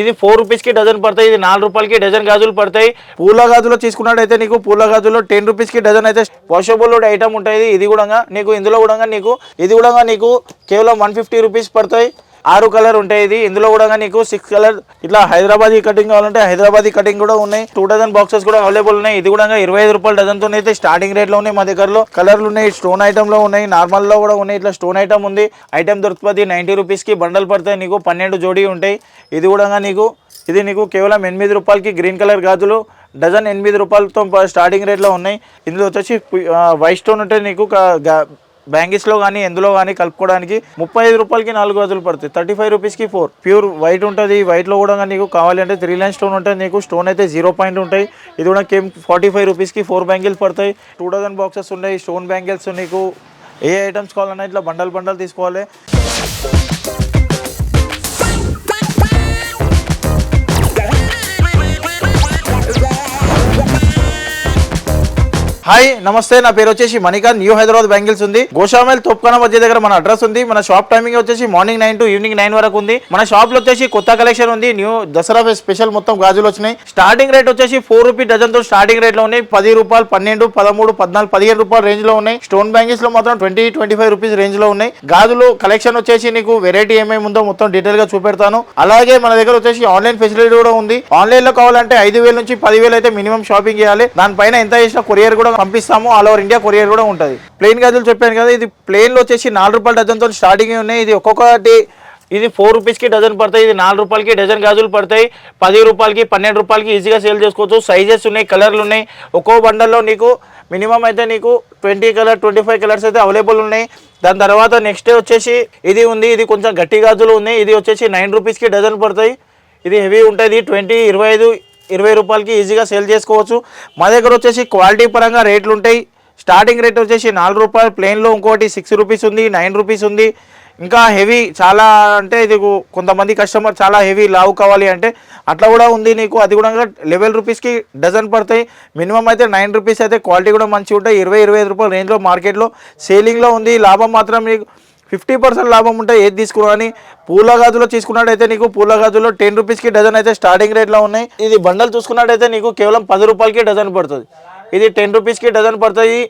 ఇది ఫోర్ రూపీస్కి డజన్ పడతాయి ఇది నాలుగు రూపాయలకి డజన్ గాజులు పడతాయి. పూల గాజులో తీసుకున్నట్టయితే నీకు పూల గాజులో టెన్ రూపీస్కి డజన్ అయితే వాషబుల్ ఐటమ్ ఉంటుంది ఇది కూడా నీకు ఇందులో కూడా నీకు ఇది కూడా నీకు కేవలం వన్ ఫిఫ్టీ రూపీస్ పడతాయి. ఆరు కలర్ ఉంటాయి ఇది. ఇందులో కూడా నీకు సిక్స్ కలర్ ఇట్లా హైదరాబాదీ కటింగ్ కావాలంటే హైదరాబాదీ కటింగ్ కూడా ఉన్నాయి. టూ డజన్ బాక్సెస్ కూడా అవైలబుల్ ఉన్నాయి. ఇది కూడా ఇరవై ఐదు రూపాయలు డజన్తో అయితే స్టార్టింగ్ రేట్లో ఉన్నాయి. మా దగ్గరలో కలర్లు ఉన్నాయి. స్టోన్ ఐటమ్లో ఉన్నాయి. నార్మల్లో కూడా ఉన్నాయి. ఇట్లా స్టోన్ ఐటమ్ ఉంది. ఐటమ్ దొరుకుతుంది నైన్టీ రూపీస్కి. బండల్ పడతాయి నీకు. పన్నెండు జోడీ ఉంటాయి. ఇది కూడా నీకు ఇది నీకు కేవలం ఎనిమిది రూపాయలకి గ్రీన్ కలర్ గాజులు. డజన్ ఎనిమిది రూపాయలతో ప- స్టార్టింగ్ రేట్లో ఉన్నాయి. ఇందులో వచ్చేసి వైట్ స్టోన్ ఉంటే నీకు బ్యాంగిస్లో బ్యాంగిల్స్లో కానీ ఎందులో కానీ కలుపుకోవడానికి ముప్పై ఐదు రూపాయలకి నాలుగు గజులు పడుతుంది థర్టీ ఫైవ్ రూపీస్కి ఫోర్. ప్యూర్ వైట్ ఉంటుంది. వైట్లో కూడా నీకు కావాలంటే త్రీ లైన్ స్టోన్ ఉంటుంది నీకు. స్టోన్ అయితే జీరో పాయింట్ ఉంటాయి. ఇది కూడా కేమ్ ఫార్టీ ఫైవ్ రూపీస్కి ఫోర్ బ్యాంగిల్స్ పడతాయి. టూ డజన్ బాక్సెస్ ఉన్నాయి. స్టోన్ బ్యాంగిల్స్ నీకు ఏ ఐటమ్స్ కావాలన్నా ఇట్లా బండల్ బండల్ తీసుకోవాలి. హాయ్ నమస్తే నా పేరు వచ్చేసి మణికా న్యూ హైదరాబాద్ బ్యాంగిల్స్ ఉంది. గోషామైల్ తోప్ఖానా మధ్య దగ్గర మన అడ్రస్ ఉంది. మన షాప్ టైమింగ్ వచ్చేసి morning nine to evening nine వరకు ఉంది. మన షాప్లో వచ్చేసి కొత్త కలెక్షన్ ఉంది. న్యూ దసరా స్పెషల్ మొత్తం గాజులు వచ్చినాయి. స్టార్టింగ్ రేట్ వచ్చేసి ఫోర్ రూపీ డజన్తో స్టార్టింగ్ రేట్లో ఉన్నాయి. పది రూపాయలు పన్నెండు పదమూడు పద్నాలుగు పదిహేను రూపాయల రేంజ్లో ఉన్నాయి. స్టోన్ బ్యాంగిల్స్లో మాత్రం ట్వంటీ ట్వంటీ ఫైవ్ రూపీస్ రేంజ్లో ఉన్నాయి. గాజులు కలెక్షన్ వచ్చేసి నీకు వెరైటీ ఏమేమి ఉందో మొత్తం డీటెయిల్గా చూపెడతాను. అలాగే మన దగ్గర వచ్చేసి ఆన్లైన్ ఫెసిలిటీ కూడా ఉంది. ఆన్లైన్లో కావాలంటే ఐదు వేల నుంచి పదివేలు అయితే మినిమం షాపింగ్ చేయాలి. దానిపైన ఎంత చేసినా కొరియర్ కూడా పంపిస్తాము ఆల్ ఓవర్ ఇండియా కొరియర్ కూడా ఉంటుంది. ప్లెయిన్ గాజులు చెప్పాను కదా ఇది ప్లెయిన్ వచ్చేసి నాలుగు రూపాయల డజన్తో స్టార్టింగ్ ఉన్నాయి. ఇది ఒక్కొక్కటి ఇది ఫోర్ రూపీస్కి డజన్ పడతాయి ఇది నాలుగు రూపాయలకి డజన్ గాజులు పడతాయి పది రూపాయలకి పన్నెండు రూపాయలకి ఈజీగా సేల్ చేసుకోవచ్చు. సైజెస్ ఉన్నాయి కలర్లు ఉన్నాయి. ఒక్కో బండల్లో నీకు మినిమం అయితే నీకు twenty colour twenty five colours అయితే అవైలబుల్ ఉన్నాయి. దాని తర్వాత నెక్స్ట్ వచ్చేసి ఇది ఉంది ఇది కొంచెం గట్టి గాజులు ఉన్నాయి. ఇది వచ్చేసి నైన్ రూపీస్కి డజన్ పడతాయి. ఇది హెవీ ఉంటుంది ట్వంటీ ఇరవై ఐదు ఇరవై రూపాయలకి ఈజీగా సేల్ చేసుకోవచ్చు. మా దగ్గర వచ్చేసి క్వాలిటీ పరంగా రేట్లు ఉంటాయి. స్టార్టింగ్ రేట్ వచ్చేసి నాలుగు రూపాయలు. ప్లెయిన్లో ఇంకోటి సిక్స్ రూపీస్ ఉంది నైన్ రూపీస్ ఉంది. ఇంకా హెవీ చాలా అంటే ఇది కొంతమంది కస్టమర్ చాలా హెవీ లావు కావాలి అంటే అట్లా కూడా ఉంది నీకు. అది కూడా లెవెల్ రూపీస్కి డజన్ పడతాయి. మినిమం అయితే నైన్ రూపీస్ అయితే క్వాలిటీ కూడా మంచిగా ఉంటాయి. ఇరవై ఇరవై ఐదు రూపాయల రేంజ్లో మార్కెట్లో సేలింగ్లో ఉంది. లాభం మాత్రం నీకు ఫిఫ్టీ పర్సెంట్ లాభం ఉంటే ఏది తీసుకున్నా కానీ పూల గాజులో తీసుకున్నట్టయితే నీకు పూల గాజులో టెన్ రూపీస్కి డజన్ అయితే స్టార్టింగ్ రేట్లో ఉన్నాయి. ఇది బండల్ చూసుకున్నట్టయితే నీకు కేవలం పది రూపాయలకి డజన్ పడుతుంది. ఇది టెన్ రూపీస్కి డజన్ పడుతుంది.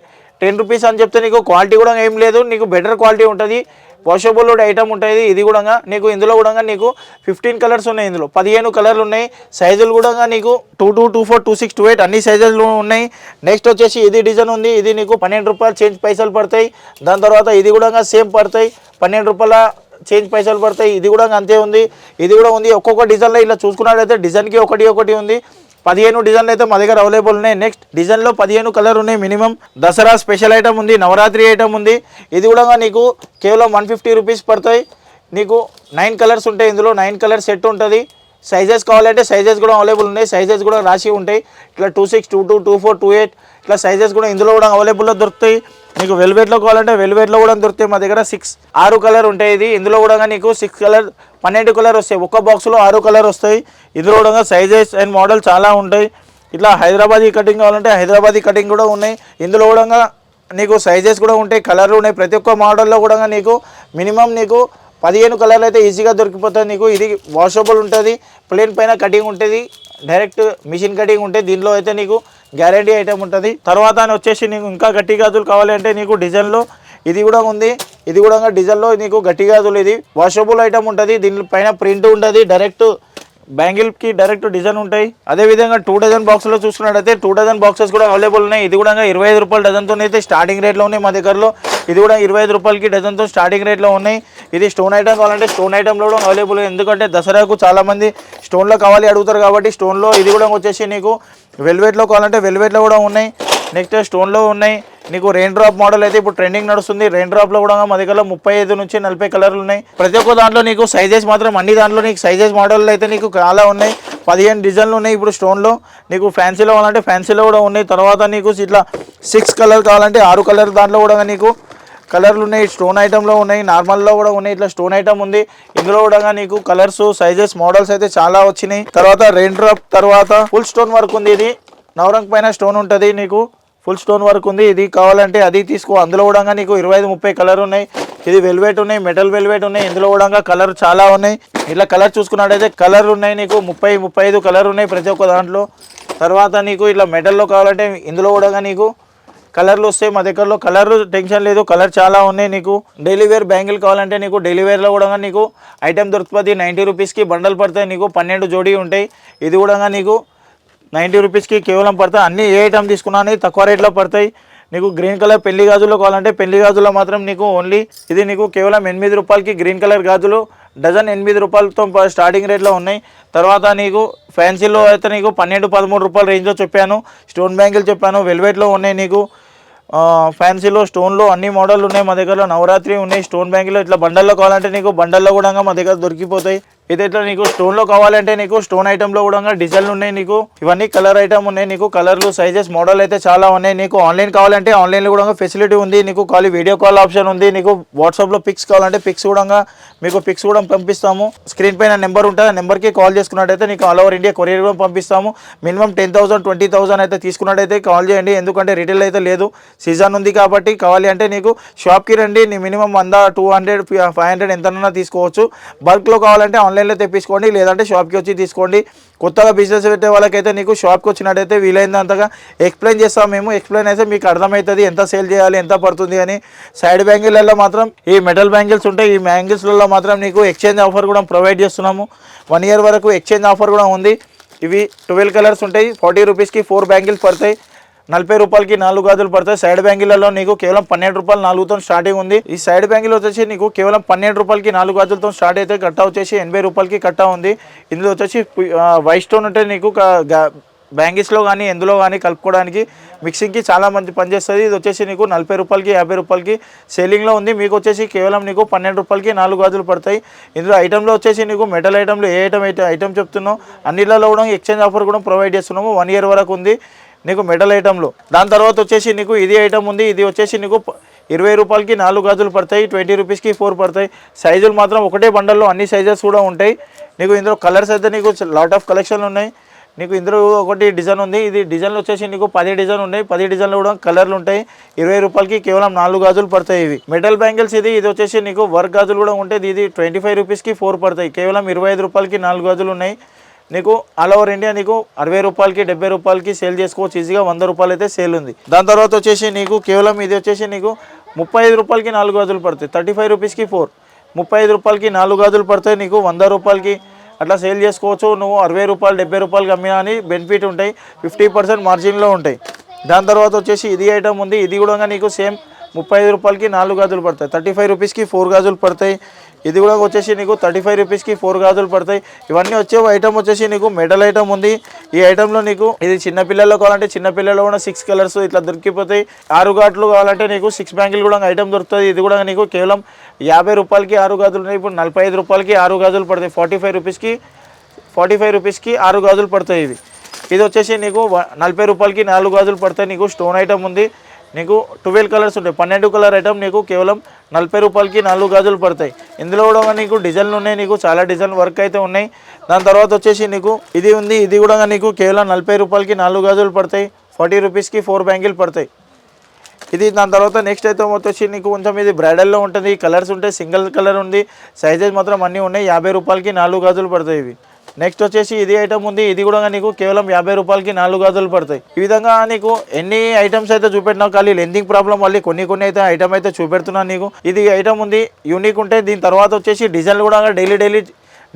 టెన్ రూపీస్ అని చెప్తే నీకు క్వాలిటీ కూడా ఏం లేదు. నీకు బెటర్ క్వాలిటీ ఉంటుంది. వాషబుల్ ఐటమ్ ఉంటుంది ఇది కూడా నీకు ఇందులో కూడా నీకు ఫిఫ్టీన్ కలర్స్ ఉన్నాయి ఇందులో. పదిహేను కలర్లు ఉన్నాయి. సైజులు కూడా నీకు? Two two two four two six two eight అన్ని సైజులు ఉన్నాయి. నెక్స్ట్ వచ్చేసి ఇది డిజైన్ ఉంది. ఇది నీకు పన్నెండు రూపాయలు చేంజ్ పైసలు పడతాయి. దాని తర్వాత ఇది కూడా సేమ్ పడతాయి. పన్నెండు రూపాయల చేంజ్ పైసలు పడతాయి. ఇది కూడా అంతే ఉంది. ఇది కూడా ఉంది. ఒక్కొక్క డిజైన్లో ఇలా చూసుకున్నట్లయితే డిజైన్కి ఒకటి ఒకటి ఉంది. పదిహేను డిజైన్లు అయితే మా దగ్గర అవైలబుల్ ఉన్నాయి. నెక్స్ట్ డిజైన్లో పదిహేను కలర్ ఉన్నాయి మినిమం. దసరా స్పెషల్ ఐటమ్ ఉంది నవరాత్రి ఐటమ్ ఉంది. ఇది కూడా నీకు కేవలం వన్ ఫిఫ్టీ రూపీస్ పడతాయి. నీకు నైన్ కలర్స్ ఉంటాయి ఇందులో నైన్ కలర్ సెట్ ఉంటుంది. సైజెస్ కావాలంటే సైజెస్ కూడా అవైలబుల్ ఉన్నాయి. సైజెస్ కూడా రాసి ఉంటాయి. ఇట్లా two six two two two four two eight ఇట్లా సైజెస్ కూడా ఇందులో కూడా అవైలబుల్లో దొరుకుతాయి. నీకు వెల్వెట్లో కావాలంటే వెల్వెట్లో కూడా దొరుకుతాయి మా దగ్గర సిక్స్ ఆరు కలర్ ఉంటాయి ఇది. ఇందులో కూడా నీకు సిక్స్ కలర్ పన్నెండు కలర్ వస్తాయి. ఒక్క బాక్స్లో ఆరు కలర్ వస్తాయి. ఇందులో కూడా సైజెస్ అండ్ మోడల్ చాలా ఉంటాయి. ఇట్లా హైదరాబాదీ కటింగ్ కావాలంటే హైదరాబాదీ కటింగ్ కూడా ఉన్నాయి. ఇందులో కూడా నీకు సైజెస్ కూడా ఉంటాయి. కలర్లు ఉన్నాయి. ప్రతి ఒక్క మోడల్లో కూడా నీకు మినిమం నీకు పదిహేను కలర్లు అయితే ఈజీగా దొరికిపోతుంది నీకు ఇది వాషబుల్ ఉంటుంది. ప్లేన్ పైన కటింగ్ ఉంటుంది. డైరెక్ట్ మిషన్ కటింగ్ ఉంటుంది దీనిలో అయితే నీకు గ్యారంటీ ఐటమ్ ఉంటుంది. తర్వాత వచ్చేసి నీకు ఇంకా గట్టి గాజులు కావాలి అంటే నీకు డిజైన్లో ఇది కూడా ఉంది. ఇది కూడా డిజైన్లో నీకు గట్టి గాజులు ఇది. వాషబుల్ ఐటమ్ ఉంటుంది. దీని పైన ప్రింట్ ఉంటుంది. డైరెక్ట్ బ్యాంగిల్కి డైరెక్ట్ డిజైన్ ఉంటాయి. అదే విధంగా టూ డజన్ బాక్స్లో చూసుకున్నట్టయితే టూ డజన్ బాక్సెస్ కూడా అవైలబుల్ ఉన్నాయి. ఇది కూడా ఇరవై ఐదు రూపాయల డజన్తో అయితే స్టార్టింగ్ రేట్లో ఉన్నాయి మా దగ్గరలో. ఇది కూడా ఇరవై ఐదు రూపాయలకి డజన్తో స్టార్టింగ్ రేట్లో ఉన్నాయి. ఇది స్టోన్ ఐటమ్ కావాలంటే స్టోన్ ఐటమ్లో కూడా అవైలబుల్ ఎందుకంటే దసరాకు చాలామంది స్టోన్లో కావాలి అడుగుతారు కాబట్టి స్టోన్లో ఇది కూడా వచ్చేసి నీకు వెల్వెట్లో కావాలంటే వెల్వెట్లో కూడా ఉన్నాయి. నెక్స్ట్ స్టోన్లో ఉన్నాయి. నీకు రెయిన్ డ్రాప్ మోడల్ అయితే ఇప్పుడు ట్రెండింగ్ నడుస్తుంది. రెయిన్ డ్రాప్లో కూడా మా దగ్గర ముప్పై ఐదు నుంచి నలభై కలర్లు ఉన్నాయి. ప్రతి ఒక్క దాంట్లో నీకు సైజెస్ మాత్రం అన్ని దాంట్లో నీకు సైజెస్ మోడల్ అయితే నీకు చాలా ఉన్నాయి. పదిహేను డిజైన్లు ఉన్నాయి ఇప్పుడు స్టోన్లో. నీకు ఫ్యాన్సీలో కావాలంటే ఫ్యాన్సీలో కూడా ఉన్నాయి. తర్వాత నీకు ఇట్లా సిక్స్ కలర్ కావాలంటే ఆరు కలర్ దాంట్లో కూడా నీకు కలర్లు ఉన్నాయి. స్టోన్ ఐటమ్లో ఉన్నాయి. నార్మల్లో కూడా ఉన్నాయి. ఇట్లా స్టోన్ ఐటమ్ ఉంది. ఇందులో కూడా నీకు కలర్స్ సైజెస్ మోడల్స్ అయితే చాలా వచ్చినాయి. తర్వాత రెయిన్ డ్రాప్ తర్వాత ఫుల్ స్టోన్ వర్క్ ఉంది ఇది. నవరంగ్ పైన స్టోన్ ఉంటుంది నీకు. ఫుల్ స్టోన్ వర్క్ ఉంది. ఇది కావాలంటే అది తీసుకో. అందులో కూడా నీకు ఇరవై ఐదు ముప్పై కలర్ ఉన్నాయి. ఇది వెల్వెట్ ఉన్నాయి మెటల్ వెల్వెట్ ఉన్నాయి. ఇందులో కూడా కలర్ చాలా ఉన్నాయి. ఇట్లా కలర్ చూసుకున్నట్టయితే కలర్ ఉన్నాయి నీకు. ముప్పై ముప్పై ఐదు కలర్ ఉన్నాయి ప్రతి ఒక్క దాంట్లో. తర్వాత నీకు ఇట్లా మెటల్లో కావాలంటే ఇందులో కూడా నీకు కలర్లు వస్తాయి. మా దగ్గరలో కలర్ టెన్షన్ లేదు. కలర్ చాలా ఉన్నాయి నీకు. డైలీ వేర్ బ్యాంగిల్ కావాలంటే నీకు డైలీ వేర్లో కూడా నీకు ఐటెం దొరుకుతుంది. నైంటీ రూపీస్కి బండల్ పడతాయి నీకు. పన్నెండు జోడీ ఉంటాయి. ఇది కూడా నీకు నైంటీ రూపీస్కి కేవలం పడతాయి. అన్ని ఏ ఐటమ్ తీసుకున్నాను తక్కువ రేట్లో పడతాయి. నీకు గ్రీన్ కలర్ పెళ్ళి గాజులు కావాలంటే పెళ్ళి గాజులో మాత్రం నీకు ఓన్లీ ఇది నీకు కేవలం ఎనిమిది రూపాయలకి గ్రీన్ కలర్ గాజులు డజన్ ఎనిమిది రూపాయలతో స్టార్టింగ్ రేట్లో ఉన్నాయి. తర్వాత నీకు ఫ్యాన్సీలో అయితే నీకు పన్నెండు పదమూడు రూపాయల రేంజ్లో చెప్పాను. స్టోన్ బ్యాంగిల్ చెప్పాను. వెల్వెట్లో ఉన్నాయి నీకు. ఫ్యాన్సీలో స్టోన్లో అన్ని మోడల్ ఉన్నాయి మా దగ్గర నవరాత్రి ఉన్నాయి. స్టోన్ బ్యాంగిల్లో ఇట్లా బండల్లో కావాలంటే నీకు బండల్లో కూడా మా దగ్గర దొరికిపోతాయి. ఇది ఇట్లా నీకు? స్టోన్లో కావాలంటే నీకు స్టోన్ ఐటెంలో కూడా డిజైన్లు ఉన్నాయి నీకు ఇవన్నీ కలర్ ఐటమ్ ఉన్నాయి నీకు కలర్లు సైజెస్ మోడల్ అయితే చాలా ఉన్నాయి నీకు. ఆన్లైన్ కావాలంటే ఆన్లైన్లో కూడా ఫెసిలిటీ ఉంది నీకు కాలి వీడియో కాల్ ఆప్షన్ ఉంది నీకు వాట్సాప్లో పిక్స్ కావాలంటే పిక్స్ కూడా మీకు పిక్స్ కూడా పంపిస్తాము. స్క్రీన్ పైన నెంబర్ ఉంటుంది ఆ నెంబర్కి కాల్ చేసుకున్నట్టయితే నీకు ఆల్ ఓవర్ ఇండియా కొరియర్ కూడా పంపిస్తాము. Minimum ten thousand twenty thousand అయితే తీసుకున్నట్టయితే కాల్ చేయండి ఎందుకంటే రిటైల్ అయితే లేదు. సీజన్ ఉంది కాబట్టి కావాలి అంటే నీకు షాప్కి రండి నీ మినిమం వంద టూ హండ్రెడ్ ఫైవ్ హండ్రెడ్ ఎంతనన్నా తీసుకోవచ్చు. బల్క్లో కావాలంటే ఆన్లైన్ ఆన్లైన్లో తెప్పించుకోండి లేదంటే షాప్కి వచ్చి తీసుకోండి. కొత్తగా బిజినెస్ పెట్టే వాళ్ళకైతే నీకు షాప్కి వచ్చినట్టయితే వీలైనంతగా ఎక్స్ప్లెయిన్ చేస్తాం మేము. ఎక్స్ప్లెయిన్ అయితే మీకు అర్థమవుతుంది ఎంత సేల్ చేయాలి ఎంత పడుతుంది అని. సైడ్ బ్యాంగిల్లో మాత్రం ఈ మెటల్ బ్యాంగిల్స్ ఉంటాయి ఈ బ్యాంగిల్స్లలో మాత్రం నీకు ఎక్స్చేంజ్ ఆఫర్ కూడా ప్రొవైడ్ చేస్తున్నాము. వన్ ఇయర్ వరకు ఎక్స్చేంజ్ ఆఫర్ కూడా ఉంది. ఇవి ట్వెల్వ్ కలర్స్ ఉంటాయి ఫార్టీ రూపీస్కి ఫోర్ బ్యాంగిల్స్ పడతాయి. నలభై రూపాయలకి నాలుగు గాజులు పడతాయి. సైడ్ బ్యాంగిల్లో నీకు కేవలం పన్నెండు రూపాయలు నాలుగుతో స్టార్టింగ్ ఉంది. ఈ సైడ్ బ్యాంగిల్ వచ్చేసి నీకు కేవలం పన్నెండు రూపాయలకి నాలుగు గాజులతో స్టార్ట్ అయితే కట్టా వచ్చేసి ఎనభై రూపాయలకి కట్టా ఉంది. ఇందులో వచ్చేసి వైట్ స్టోన్ ఉంటే నీకు బ్యాంగిల్స్లో కానీ ఎందులో కానీ కలుపుకోవడానికి మిక్సింగ్కి చాలా మంచి పనిచేస్తుంది ఇది వచ్చేసి నీకు నలభై రూపాయలకి యాభై రూపాయలకి సేలింగ్లో ఉంది. మీకు వచ్చేసి కేవలం నీకు పన్నెండు రూపాయలకి నాలుగు గాజులు పడతాయి. ఇందులో ఐటెంలో వచ్చేసి నీకు మెటల్ ఐటెంలు ఏ ఐటమ్ అయితే ఐటమ్ చెప్తున్నావు అన్నిలలో కూడా ఎక్స్చేంజ్ ఆఫర్ కూడా ప్రొవైడ్ చేస్తున్నాము. వన్ ఇయర్ వరకు ఉంది. నీకు మెటల్ ఐటెంలో దాని తర్వాత వచ్చేసి నీకు ఇది ఐటమ్ ఉంది ఇది వచ్చేసి నీకు ఇరవై రూపాయలకి నాలుగు గాజులు పడతాయి ట్వంటీ రూపీస్కి ఫోర్ పడతాయి. సైజులు మాత్రం ఒకటే బండల్లో అన్ని సైజెస్ కూడా ఉంటాయి. నీకు ఇందులో కలర్స్ అయితే నీకు లాట్ ఆఫ్ కలెక్షన్లు ఉన్నాయి. నీకు ఇందులో ఒకటి డిజైన్ ఉంది ఇది డిజైన్లు వచ్చేసి నీకు పది డిజైన్ ఉన్నాయి. పది డిజైన్లు కూడా కలర్లు ఉంటాయి. ఇరవై రూపాయలకి కేవలం నాలుగు గాజులు పడతాయి ఇవి. మెటల్ బ్యాంగిల్స్ ఇది ఇది వచ్చేసి నీకు వర్క్ గాజులు కూడా ఉంటాయి. ఇది ట్వంటీ ఫైవ్ రూపీస్కి ఫోర్ పడతాయి. కేవలం ఇరవై ఐదు రూపాయలకి నాలుగు గాజులు ఉన్నాయి. నీకు ఆల్ ఓవర్ ఇండియా నీకు అరవై రూపాయలకి డెబ్బై రూపాయలకి సేల్ చేసుకోవచ్చు. ఈజీగా వంద రూపాయలు అయితే సేల్ ఉంది. దాని తర్వాత వచ్చేసి నీకు కేవలం ఇది వచ్చేసి నీకు ముప్పై ఐదు రూపాయలకి నాలుగు గాజులు పడతాయి. థర్టీ ఫైవ్ రూపీస్కి ఫోర్. ముప్పై ఐదు రూపాయలకి నాలుగు గాజులు పడతాయి. నీకు వంద రూపాయలకి అట్లా సేల్ చేసుకోవచ్చు. నువ్వు అరవై రూపాయలు డెబ్బై రూపాయలకి అమ్మినా అని బెనిఫిట్ ఉంటాయి. ఫిఫ్టీ పర్సెంట్ మార్జిన్లో ఉంటాయి. దాని తర్వాత వచ్చేసి ఇది ఐటమ్ ఉంది. ఇది కూడా నీకు సేమ్ ముప్పై ఐదు రూపాయలకి నాలుగు గాజులు పడతాయి. థర్టీ ఫైవ్ రూపీస్కి ఫోర్ గాజులు పడతాయి. ఇది కూడా వచ్చేసి నీకు థర్టీ ఫైవ్ రూపీస్కి ఫోర్ గాజులు పడతాయి. ఇవన్నీ వచ్చే ఐటమ్ వచ్చేసి నీకు మెటల్ ఐటమ్ ఉంది. ఈ ఐటెంలో నీకు ఇది చిన్నపిల్లల్లో కావాలంటే చిన్నపిల్లల్లో కూడా సిక్స్ కలర్స్ ఇట్లా దొరికిపోతాయి. ఆరు గాట్లు కావాలంటే నీకు సిక్స్ బ్యాంగిల్ కూడా ఐటమ్ దొరుకుతుంది. ఇది కూడా నీకు కేవలం యాభై రూపాయలకి ఆరు గాజులు ఉన్నాయి. ఇప్పుడు నలభై ఐదు రూపాయలకి ఆరు గాజులు పడతాయి. ఫార్టీ ఫైవ్ రూపీస్కి ఫార్టీ ఫైవ్ రూపీస్కి ఆరు గాజులు పడతాయి ఇది ఇది వచ్చేసి నీకు నలభై రూపాయలకి నాలుగు గాజులు పడతాయి. నీకు స్టోన్ ఐటమ్ ఉంది. నీకు ట్వెల్వ్ కలర్స్ ఉంటాయి. పన్నెండు కలర్ ఐటమ్ నీకు కేవలం నలభై రూపాయలకి నాలుగు గాజులు పడతాయి. ఇందులో కూడా నీకు డిజైన్లు ఉన్నాయి నీకు చాలా డిజైన్ వర్క్ అయితే ఉన్నాయి. దాని తర్వాత వచ్చేసి నీకు ఇది ఉంది ఇది కూడా నీకు కేవలం నలభై రూపాయలకి నాలుగు గాజులు పడతాయి. ఫార్టీ రూపీస్కి ఫోర్ బ్యాంగిల్ పడతాయి. ఇది దాని తర్వాత నెక్స్ట్ అయితే వచ్చేసి నీకు కొంచెం ఇది బ్రైడల్లో ఉంటుంది కలర్స్ ఉంటాయి సింగిల్ కలర్ ఉంది. సైజెస్ మాత్రం అన్నీ ఉన్నాయి. యాభై రూపాయలకి నాలుగు గాజులు పడతాయి ఇవి. నెక్స్ట్ వచ్చేసి ఇది ఐటమ్ ఉంది. ఇది కూడా నీకు కేవలం యాభై రూపాయలకి నాలుగు గాజులు పడతాయి. ఈ విధంగా నీకు ఎన్ని ఐటమ్స్ అయితే చూపెట్టినావు ఖాళీ లెందింగ్ ప్రాబ్లం మళ్ళీ కొన్ని కొన్ని అయితే ఐటమ్ అయితే చూపెడుతున్నాను నీకు. ఇది ఐటమ్ ఉంది. యూనిక్ ఉంటే దీని తర్వాత వచ్చేసి డిజైన్లు కూడా డైలీ డైలీ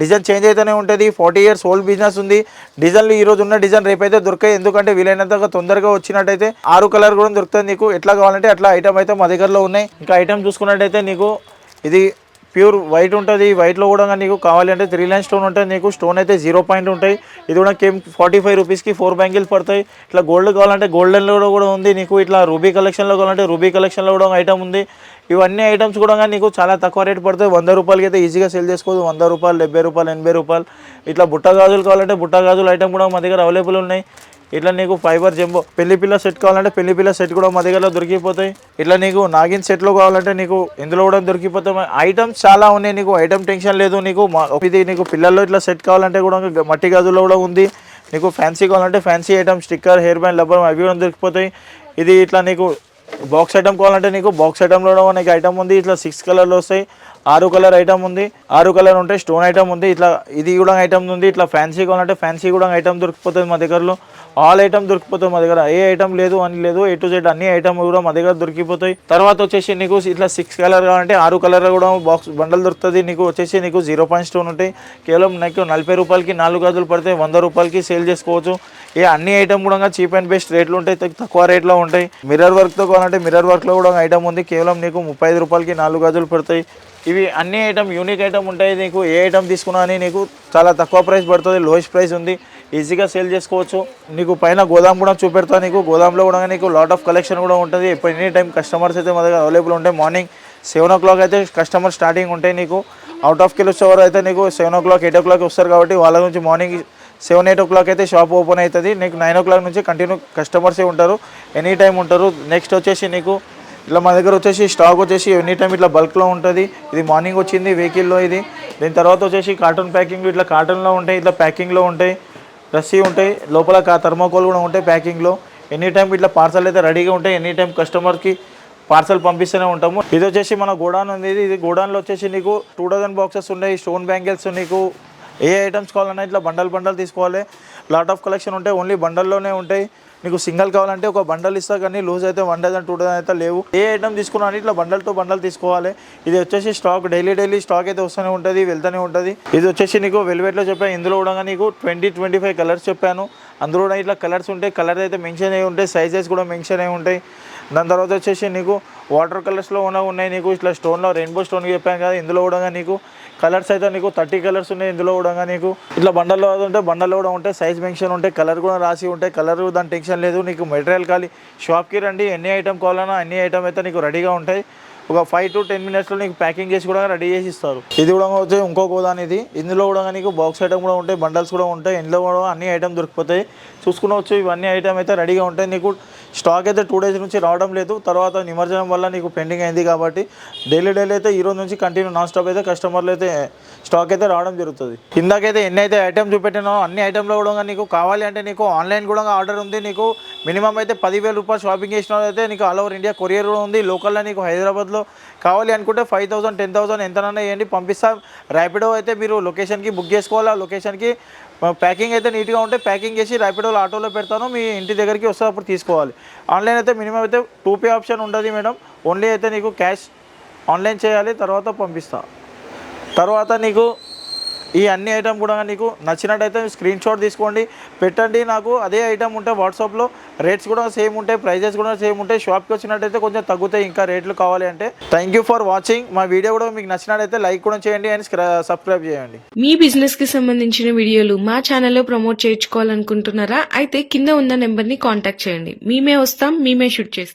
డిజైన్ చేంజ్ అయితేనే ఉంటుంది. ఫార్టీ ఇయర్స్ ఓల్డ్ బిజినెస్ ఉంది. డిజైన్లు ఈ రోజు ఉన్న డిజైన్ రేపైతే దొరకాయి ఎందుకంటే వీలైనంత తొందరగా వచ్చినట్టయితే ఆరు కలర్ కూడా దొరుకుతుంది నీకు. ఎట్లా కావాలంటే అట్లా ఐటమ్ అయితే మా దగ్గరలో ఉన్నాయి. ఇంకా ఐటమ్ చూసుకున్నట్టయితే నీకు ఇది ప్యూర్ వైట్ ఉంటుంది. వైట్లో కూడా నీకు కావాలి అంటే త్రీ లైన్ స్టోన్ ఉంటుంది నీకు స్టోన్ అయితే జీరో పాయింట్ ఉంటాయి. ఇది కూడా కేమ్ ఫార్టీ ఫైవ్ రూపీస్కి ఫోర్ బ్యాంగిల్స్ పడతాయి. ఇట్లా గోల్డ్ కావాలంటే గోల్డెన్లో కూడా ఉంది. నీకు ఇట్లా రూబీ కలెక్షన్లో కావాలంటే రూబీ కలెక్షన్లో కూడా ఐటమ్ ఉంది. ఇవన్నీ ఐటమ్స్ కూడా నీకు చాలా తక్కువ రేట్ పడతాయి. వంద రూపాయలకి అయితే ఈజీగా సేల్ చేసుకోవచ్చు. వంద రూపాయలు డెబ్బై రూపాయలు ఎనభై రూపాయలు. ఇట్లా బుట్ట గాజులు కావాలంటే బుట్ట గాజులు ఐటమ్ కూడా మా దగ్గర అవైలబుల్ ఉన్నాయి. ఇట్లా నీకు ఫైబర్ జంబో పెళ్ళి పిల్ల సెట్ కావాలంటే పెళ్ళి పిల్ల సెట్ కూడా మా దగ్గర దొరికిపోతాయి. ఇట్లా నీకు నాగిన్ సెట్లో కావాలంటే నీకు ఇందులో కూడా దొరికిపోతాయి. ఐటమ్స్ చాలా ఉన్నాయి నీకు ఐటమ్ టెన్షన్ లేదు నీకు. మా- ఇది నీకు పిల్లల్లో ఇట్లా సెట్ కావాలంటే కూడా మట్టి గదుల్లో కూడా ఉంది. నీకు ఫ్యాన్సీ కావాలంటే fancy item sticker hair band rubber అవి కూడా దొరికిపోతాయి. ఇది ఇట్లా నీకు బాక్స్ ఐటమ్ కావాలంటే నీకు బాక్స్ ఐటమ్లో కూడా మనకి ఐటమ్ ఉంది. ఇట్లా సిక్స్ కలర్లు వస్తాయి. ఆరు కలర్ ఐటమ్ ఉంది ఆరు కలర్ ఉంటే స్టోన్ ఐటమ్ ఉంది ఇట్లా ఇది కూడా ఐటమ్ ఉంది ఇట్లా ఫ్యాన్సీ కావాలంటే ఫ్యాన్సీ కూడా ఐటమ్ దొరికిపోతుంది మా దగ్గరలో. ఆల్ ఐటమ్ దొరికిపోతుంది మా దగ్గర. ఏ ఐటమ్ లేదు అని లేదు ఏ టు జెడ్ అన్ని ఐటమ్ కూడా మా దగ్గర దొరికిపోతాయి. తర్వాత వచ్చేసి నీకు ఇట్లా సిక్స్ కలర్ కావాలంటే ఆరు కలర్ కూడా బాక్స్ బండల్ దొరుకుతుంది. నీకు వచ్చేసి నీకు జీరో పాయింట్ స్టోన్ ఉంటాయి. కేవలం నాకు నలభై రూపాయలకి నాలుగు గదులు పడితే వంద రూపాయలకి సేల్ చేసుకోవచ్చు. ఏ అన్ని ఐటమ్ కూడా చీప్ అండ్ బెస్ట్ రేట్లు ఉంటాయి తక్కువ రేట్లో ఉంటాయి. మిర్రర్ వర్క్తో కావాలంటే మిర్రర్ వర్క్లో కూడా ఐటమ్ ఉంది. కేవలం నీకు ముప్పై ఐదు రూపాయలకి నాలుగు గదులు పడతాయి. ఇవి అన్ని ఐటమ్ యూనిక్ ఐటమ్ ఉంటాయి నీకు. ఏ ఐటమ్ తీసుకున్నా అని నీకు చాలా తక్కువ ప్రైస్ పడుతుంది లోయెస్ట్ ప్రైస్ ఉంది. ఈజీగా సేల్ చేసుకోవచ్చు. నీకు పైన గోదాం కూడా చూపెడతా నీకు. గోదాంలో కూడా నీకు లాట్ ఆఫ్ కలెక్షన్ కూడా ఉంటుంది. ఇప్పుడు ఎనీ టైం కస్టమర్స్ అయితే మా దగ్గర అవైలబుల్ ఉంటాయి మార్నింగ్ సెవెన్ ఓ క్లాక్ అయితే కస్టమర్ స్టార్టింగ్ ఉంటాయి నీకు. అవుట్ ఆఫ్ కిలో వచ్చేవారు అయితే నీకు seven o'clock eight o'clock వస్తారు కాబట్టి వాళ్ళ నుంచి morning seven eight o'clock అయితే షాప్ ఓపెన్ అవుతుంది. నీకు నైన్ ఓ క్లాక్ నుంచి కంటిన్యూ కస్టమర్సే ఉంటారు. ఎనీ టైం ఉంటారు. నెక్స్ట్ వచ్చేసి నీకు ఇట్లా మా దగ్గర వచ్చేసి స్టాక్ వచ్చేసి ఎనీ టైం ఇట్లా బల్క్లో ఉంటుంది. ఇది మార్నింగ్ వచ్చింది వెహికల్లో ఇది. దీని తర్వాత వచ్చేసి కార్టూన్ ప్యాకింగ్ ఇట్లా కార్టూన్లో ఉంటాయి ఇట్లా ప్యాకింగ్లో ఉంటాయి. రస్సీ ఉంటాయి లోపల కా థర్మాకోల్ కూడా ఉంటాయి ప్యాకింగ్లో ఎనీ టైం ఇట్లా పార్సల్ అయితే రెడీగా ఉంటాయి ఎనీ టైం కస్టమర్కి పార్సల్ పంపిస్తూనే ఉంటాము. ఇది వచ్చేసి మన గోడాన్ ఉంది. ఇది గోడాన్లో వచ్చేసి నీకు టూ డజన్ బాక్సెస్ ఉన్నాయి స్టోన్ బ్యాంగిల్స్ నీకు ఏ ఐటమ్స్ కావాలన్నా ఇట్లా బండల్ బండల్ తీసుకోవాలి. లాట్ ఆఫ్ కలెక్షన్ ఉంటాయి ఓన్లీ బండల్లోనే ఉంటాయి. నీకు సింగిల్ కావాలంటే ఒక బండల్ ఇస్తా కానీ లూజ్ అయితే వన్ డజన్ టూ డజన్ అయితే లేవు. ఏ ఐటమ్ తీసుకున్నా ఇట్లా బండల్తో బండల్ తీసుకోవాలి. ఇది వచ్చేసి స్టాక్ డైలీ డైలీ స్టాక్ అయితే వస్తూనే ఉంటుంది వెళ్తూనే ఉంటుంది. ఇది వచ్చేసి నీకు వెల్వెట్లో చెప్పాను ఇందులో కూడా నీకు ట్వంటీ ట్వంటీ ఫైవ్ కలర్స్ చెప్పాను. అందులో కూడా ఇట్లా కలర్స్ ఉంటాయి కలర్ అయితే మెన్షన్ అయి ఉంటాయి సైజెస్ కూడా మెన్షన్ అయి ఉంటాయి. దాని తర్వాత వచ్చేసి నీకు వాటర్ కలర్స్లో ఉన్న ఉన్నాయి నీకు. ఇట్లా స్టోన్లో రెయిన్బో స్టోన్ చెప్పాను కదా ఇందులో కూడా నీకు. కలర్స్ అయితే నీకు థర్టీ కలర్స్ ఉన్నాయి ఇందులో కూడా నీకు. ఇట్లా బండల్లో ఉంటే బండల్లో కూడా ఉంటాయి సైజ్ మెన్షన్ ఉంటాయి కలర్ కూడా రాసి ఉంటాయి కలర్ దాని టెన్షన్ లేదు. నీకు మెటీరియల్ ఖాళీ. షాప్కి రండి ఎన్ని ఐటమ్ కావాలన్నా అన్ని ఐటమ్ అయితే నీకు రెడీగా ఉంటాయి. ఒక ఫైవ్ టు టెన్ మినిట్స్లో నీకు ప్యాకింగ్ చేసి కూడా రెడీ చేసి ఇస్తారు. ఇది కూడా వచ్చి ఇంకో గోదాన్ ఇది. ఇందులో కూడా నీకు బాక్స్ ఐటమ్ కూడా ఉంటాయి బండల్స్ కూడా ఉంటాయి. ఇందులో కూడా అన్ని ఐటమ్ దొరికిపోతాయి. చూసుకునవచ్చు ఇవన్నీ ఐటమ్ అయితే రెడీగా ఉంటాయి. నీకు స్టాక్ అయితే టూ డేస్ నుంచి రావడం లేదు. తర్వాత నిమజ్జనం వల్ల నీకు పెండింగ్ అయింది కాబట్టి డైలీ డైలీ అయితే ఈ రోజు నుంచి కంటిన్యూ నాన్ స్టాప్ అయితే కస్టమర్లు అయితే స్టాక్ అయితే రావడం జరుగుతుంది. ఇందాకైతే ఎన్ని అయితే ఐటమ్ చూపెట్టినో అన్ని ఐటమ్లో కూడా నీకు కావాలి అంటే నీకు ఆన్లైన్ కూడా ఆర్డర్ ఉంది. నీకు మినిమం అయితే పదివేల రూపాయలు షాపింగ్ చేసిన అయితే నీకు ఆల్ ఓవర్ ఇండియా కొరియర్ కూడా ఉంది. లోకల్లో నీకు హైదరాబాద్లో కావాలి అనుకుంటే ఫైవ్ థౌసండ్ టెన్ థౌసండ్ ఎంతనైనా వేయండి పంపిస్తాం. ర్యాపిడో అయితే మీరు లొకేషన్కి బుక్ చేసుకోవాలి? ఆ లొకేషన్కి ప్యాకింగ్ అయితే నీట్గా ఉంటే ప్యాకింగ్ చేసి ర్యాపిడోలో ఆటోలో పెడతాను మీ ఇంటి దగ్గరికి వస్తే అప్పుడు తీసుకోవాలి. ఆన్లైన్ అయితే మినిమం అయితే టూ పే ఆప్షన్ ఉండదు మేడం. ఓన్లీ అయితే నీకు క్యాష్ ఆన్లైన్ చేయాలి తర్వాత పంపిస్తా. తర్వాత నీకు ఈ అన్ని ఐటమ్ కూడా నీకు నచ్చినట్టయితే స్క్రీన్ షాట్ తీసుకోండి. పెట్టండి నాకు అదే ఐటమ్ ఉంటే వాట్సాప్లో రేట్స్ కూడా సేమ్ ఉంటాయి ప్రైజెస్ కూడా సేమ్ ఉంటాయి. షాప్కి వచ్చినట్టయితే కొంచెం తగ్గుతాయి ఇంకా రేట్లు కావాలి అంటే. థ్యాంక్ యూ ఫర్ వాచింగ్ మా వీడియో కూడా మీకు నచ్చినట్టయితే లైక్ కూడా చేయండి అండ్ సబ్స్క్రైబ్ చేయండి. మీ బిజినెస్కి సంబంధించిన వీడియోలు మా ఛానల్లో ప్రమోట్ చేయించుకోవాలనుకుంటున్నారా? అయితే కింద ఉన్న నెంబర్ని కాంటాక్ట్ చేయండి. మేమే వస్తాం మేమే షూట్ చేస్తాం.